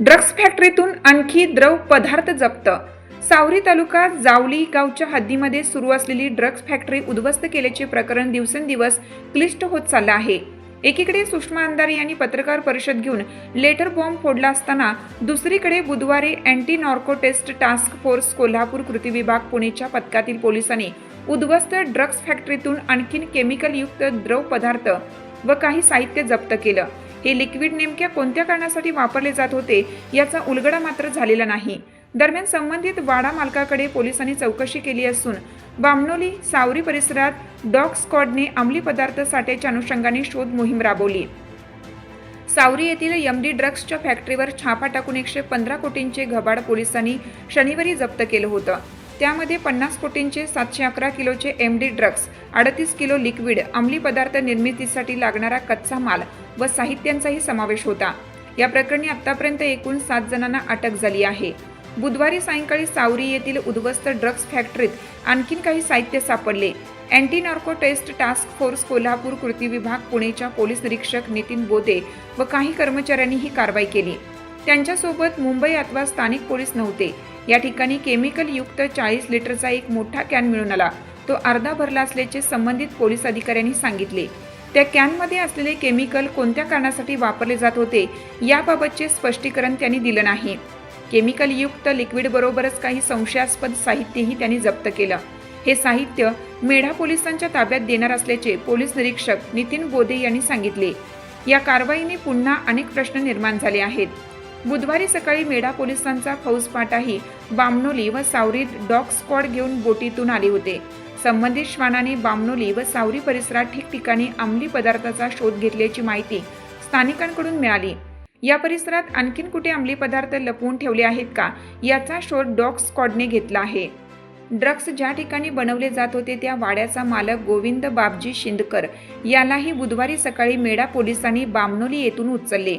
Drugs फॅक्टरीतून आणखी द्रव पदार्थ जप्त. सावरी तालुका जावली गावच्या हद्दीमध्ये सुरू असलेली ड्रग्ज फॅक्टरी उद्ध्वस्त केल्याचे प्रकरण दिवसेंदिवस क्लिष्ट होत चाललं आहे. एकीकडे सुषमा अंधारे यांनी पत्रकार परिषद घेऊन लेटर बॉम्ब फोडला असताना दुसरीकडे बुधवारी anti narco test task force Kolhapur कृती विभाग पुणेच्या पथकातील पोलिसांनी उद्ध्वस्त ड्रग्ज फॅक्टरीतून आणखीन केमिकलयुक्त द्रव पदार्थ व काही साहित्य जप्त केलं. हे लिक्विड नेमक्या कोणत्या कारणासाठी वापरले जात होते याचा उलगडा मात्र झालेला नाही. दरम्यान संबंधित वाडा मालकाकडे पोलिसांनी चौकशी केली असून बामणोली सावरी परिसरात डॉग स्क्वॉडने अंमली पदार्थ साठ्याच्या अनुषंगाने शोध मोहीम राबवली. सावरी येथील यमडी ड्रग्सच्या फॅक्टरीवर छापा टाकून एकशे पंधरा कोटींचे घबाड पोलिसांनी शनिवारी जप्त केलं होतं. त्यामध्ये पन्नास कोटींचे सातशे अकरा किलोचे एम डी ड्रग्स अडतीस किलो लिक्विड अंमली पदार्थ निर्मितीसाठी लागणारा कच्चा माल व साहित्यांचाही समावेश होता. या प्रकरणी आतापर्यंत एकूण सात जणांना अटक झाली आहे. बुधवारी सायंकाळी सावरी येथील उद्ध्वस्त ड्रग्ज फॅक्टरीत आणखीन काही साहित्य सापडले. Anti narco test task force Kolhapur कृती विभाग पुणेच्या पोलीस निरीक्षक नितीन बोदे व काही कर्मचाऱ्यांनी ही कारवाई केली. त्यांच्यासोबत मुंबई अथवा स्थानिक पोलीस नव्हते. या ठिकाणी केमिकल युक्त चाळीस लिटरचा एक मोठा कॅन मिळून आला. तो अर्धा भरला असल्याचे संबंधित पोलीस अधिकाऱ्यांनी सांगितले. त्या कॅनमध्ये असलेले केमिकल कोणत्या कारणासाठी वापरले जात होते याबाबतचे स्पष्टीकरण त्यांनी दिलं नाही. केमिकलयुक्त लिक्विडबरोबरच काही संशयास्पद साहित्यही त्यांनी जप्त केलं. हे साहित्य मेढा पोलिसांच्या ताब्यात देणार असल्याचे पोलीस निरीक्षक नितीन गोदे यांनी सांगितले. या कारवाईने पुन्हा अनेक प्रश्न निर्माण झाले आहेत. बुधवारी सकाळी मेढा पोलिसांचा फौजपाटाही बामनोली व सावरीत डॉग स्क्वॉड घेऊन बोटीतून आले होते. संबंधित श्वानाने बामनोली व सावरी परिसरात ठिकठिकाणी अंमली पदार्थाचा शोध घेतल्याची माहिती स्थानिकांकडून मिळाली. या परिसरात आणखीन कुठे अंमली पदार्थ लपवून ठेवले आहेत का? याचा शोध डॉग स्क्वॉडने घेतला आहे. ड्रग्स ज्या ठिकाणी बनवले जात होते त्या वाड्याचा मालक गोविंद बाबजी शिंदकर यालाही बुधवारी सकाळी मेढा पोलिसांनी बामनोली येथून उचलले.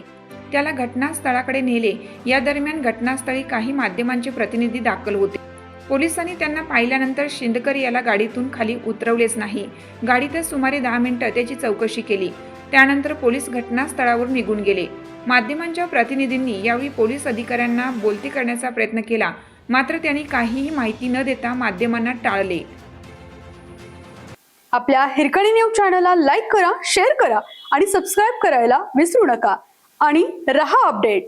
त्याला घटनास्थळाकडे नेले. या दरम्यान घटनास्थळी काही माध्यमांचे प्रतिनिधी दाखल होते. पोलिसांनी त्यांना पाहिल्यानंतर शिंदकर याला गाडीतून खाली उतरवलेच नाही. गाडीतच सुमारे दहा मिनिटं त्याची चौकशी केली. त्यानंतर पोलीस घटनास्थळावर निघून गेले. माध्यमांच्या प्रतिनिधींनी यावेळी पोलीस अधिकाऱ्यांना बोलती करण्याचा प्रयत्न केला. मात्र त्यांनी काहीही माहिती न देता माध्यमांना टाळले. आपल्या हिरकणी न्यूज चॅनलला लाईक करा शेअर करा आणि सबस्क्राईब करायला विसरू नका. आणि रहा अपडेट.